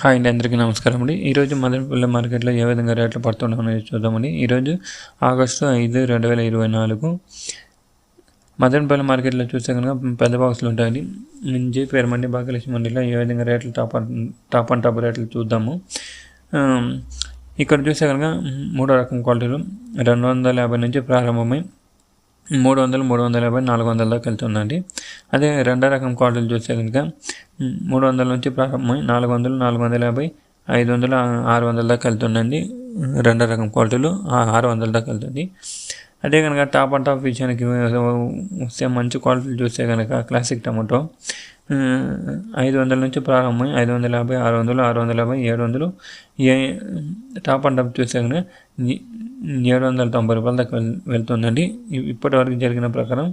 Hi అండి అందరికీ నమస్కారం అండి. ఈరోజు మదనపల్లి మార్కెట్లో ఏ విధంగా రేట్లు పడుతున్నాయో చూద్దామండి. ఈరోజు ఆగస్టు ఐదు రెండు వేల ఇరవై నాలుగు మదనపల్లి మార్కెట్లో చూస్తే కనుక పెద్ద బాక్సులు ఉంటాయండి. నుంచి పేరు మండి భాగ్యలక్ష్మి మండిలో ఏ విధంగా రేట్లు టాప్ టాప్ అండ్ టాప్ రేట్లు చూద్దాము. ఇక్కడ చూస్తే కనుక మూడో రకం క్వాలిటీలు రెండు వందల యాభై నుంచి ప్రారంభమై మూడు వందలు మూడు వందల యాభై నాలుగు వందల దాకా వెళ్తుందండి. అదే రెండో రకం కార్డులు చూస్తే కనుక మూడు వందల నుంచి ప్రారంభమై నాలుగు వందలు నాలుగు వందల యాభై ఐదు వందలు ఆరు వందల దాకా వెళ్తుందండి. రెండో రకం క్వాలిటీలు ఆరు వందల దాకా వెళ్తుంది. అదే కనుక టాప్ అండ్ టాప్ విషయానికి వస్తే మంచి క్వాలిటీ చూస్తే కనుక క్లాసిక్ టమాటో. ఐదు వందల నుంచి ప్రారంభమై ఐదు వందల యాభై ఆరు వందలు ఆరు వందల యాభై ఏడు వందలు. ఏ టాప్ అండ్ టాప్ చూస్తే కనుక ఏడు వందల తొంభై రూపాయల దాకా వెళ్తుందండి. ఇప్పటి వరకు జరిగిన ప్రకారం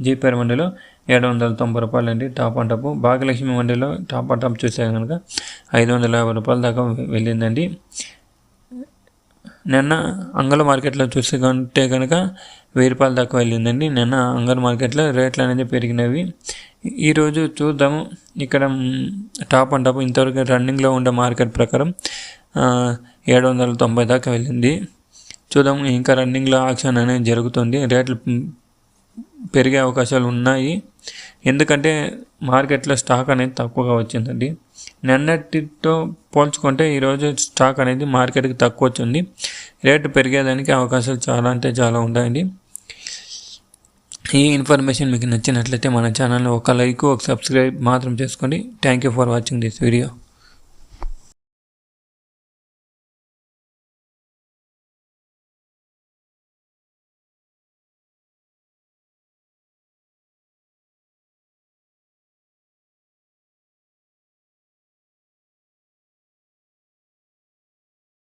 జీపేర్ మండీలో ఏడు వందల తొంభై రూపాయలు అండి టాప్ అండ్ టాప్. భాగ్యలక్ష్మి మండీలో టాప్ అండ్ టాప్ చూస్తే కనుక ఐదు వందల యాభై రూపాయల దాకా వెళ్ళిందండి. నిన్న అంగళ మార్కెట్లో చూస్తే కంటే కనుక వెయ్యి రూపాయల దాకా వెళ్ళిందండి. నిన్న అంగళ మార్కెట్లో రేట్లు అనేది పెరిగినవి. ఈరోజు చూద్దాము. ఇక్కడ టాప్ అండ్ టాప్ ఇంతవరకు రన్నింగ్లో ఉండే మార్కెట్ ప్రకారం ఏడు వందల తొంభై దాకా వెళ్ళింది. చూద్దాం ఇంకా రన్నింగ్లో ఆక్షన్ అనేది జరుగుతుంది. రేట్లు పెరిగే అవకాశాలు ఉన్నాయి. ఎందుకంటే మార్కెట్లో స్టాక్ అనేది తక్కువగా వచ్చిందండి. నిన్నటితో పోల్చుకుంటే ఈరోజు స్టాక్ అనేది మార్కెట్కి తక్కువ వచ్చింది. రేటు పెరిగేదానికి అవకాశాలు చాలా అంటే చాలా ఉన్నాయండి. ఈ ఇన్ఫర్మేషన్ మీకు నచ్చినట్లయితే మన ఛానల్ని ఒక లైక్ ఒక సబ్స్క్రైబ్ మాత్రం చేసుకోండి. Thank you for watching this video.